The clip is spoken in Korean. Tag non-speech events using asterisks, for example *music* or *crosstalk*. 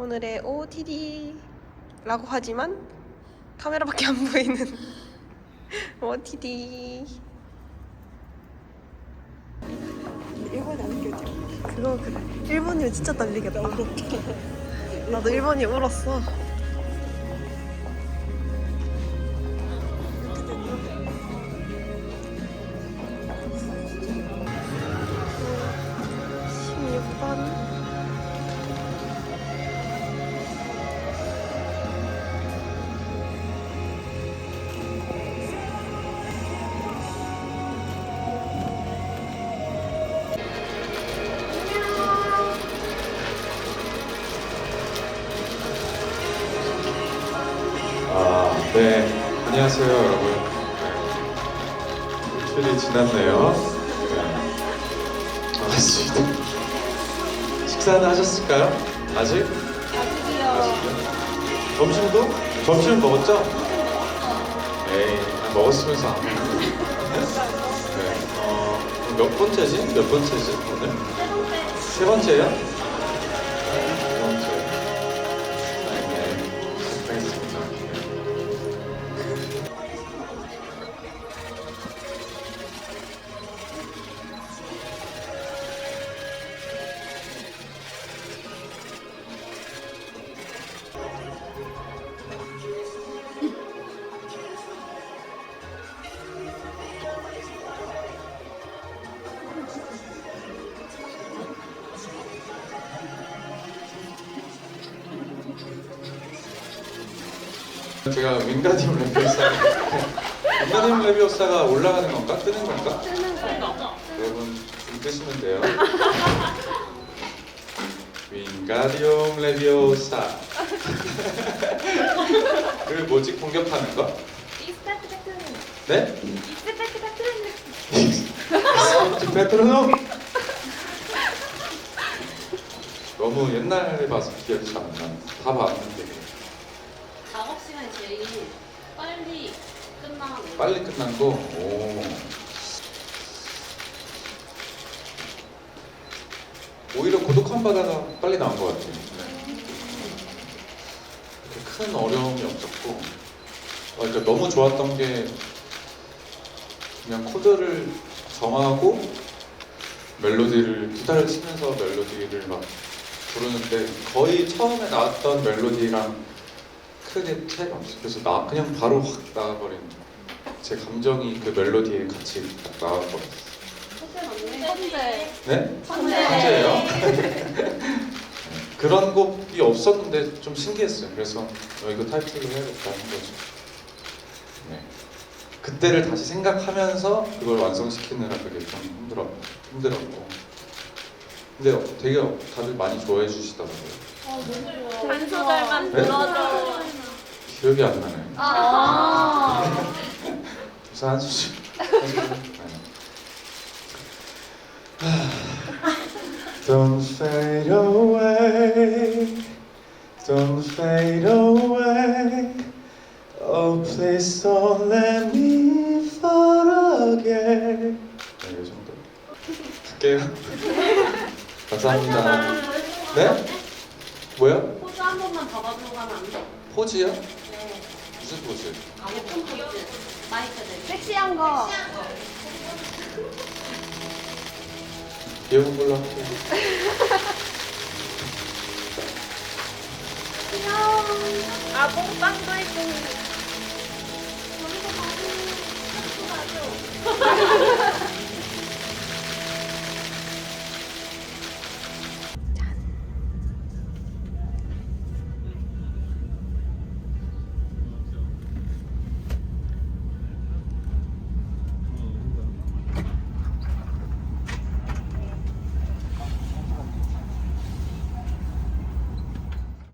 오늘의 OOTD라고 하지만 카메라밖에 안 보이는 *laughs* OOTD. 일본이 안 느껴져. 그거 그래. 일본이면 진짜 떨리겠다. 나도 일본이 울었어. 네. 안녕하세요, 여러분. 일주일이 지났네요. 네. 반갑습니다. 식사는 하셨을까요? 아직? 아직이요. 점심도? 점심 먹었죠? 에이, 아, 먹었으면서 안 *laughs* 먹네. 네. 어, 몇 번째지? 몇 번째지, 오늘? 세 번째요? 제가 윙가디움 레비오사 윙가디움 레비오사가 올라가는 건가? 뜨는 건가? 여러분 좀 뜨시면 돼요 윙가디움 레비오사 그 뭐지 공격하는 거? 네? 페트로노 너무 옛날에 봐서 기억이 잘 안 나. 다 봤는데 시간이 제일 빨리 끝나고 빨리 끝난 거. 오. 오히려 고독한 바다가 빨리 나온 것 같아요. 네. 큰 어려움이 없었고, 어, 그러니까 너무 좋았던 게 그냥 코드를 정하고 멜로디를 기타를 치면서 멜로디를 막 부르는데 거의 처음에 나왔던 멜로디랑 크게 차이가 없어요. 그래서 나 그냥 바로 확 나와버린 제 감정이 그 멜로디에 같이 딱 나와버렸어요. 현재 네? 현재 현재예요? *laughs* 그런 곡이 없었는데 좀 신기했어요. 그래서 어, 이거 타이틀로 해야겠다는 거죠. 네. 그때를 다시 생각하면서 그걸 완성시키느라 그게 좀 힘들었, 힘들었고. 근데 되게 다들 많이 좋아해 주시더라고요. 한 소절만 네? 불러줘 기억이 안 나네. 아 그래서 한 수씩. Don't fade away, don't fade away. Oh, please don't let me fall again. 네, 이 정도. 할게요. 감사합니다. 네? 뭐야? 포즈 한 번만 잡아주고 가면 안 돼? 포즈요? 네 무슨 포즈? 아, 예쁜 포즈 마이크 대 섹시한 거. 귀여운 걸로 할게요. 아, 뽕빵도 있고.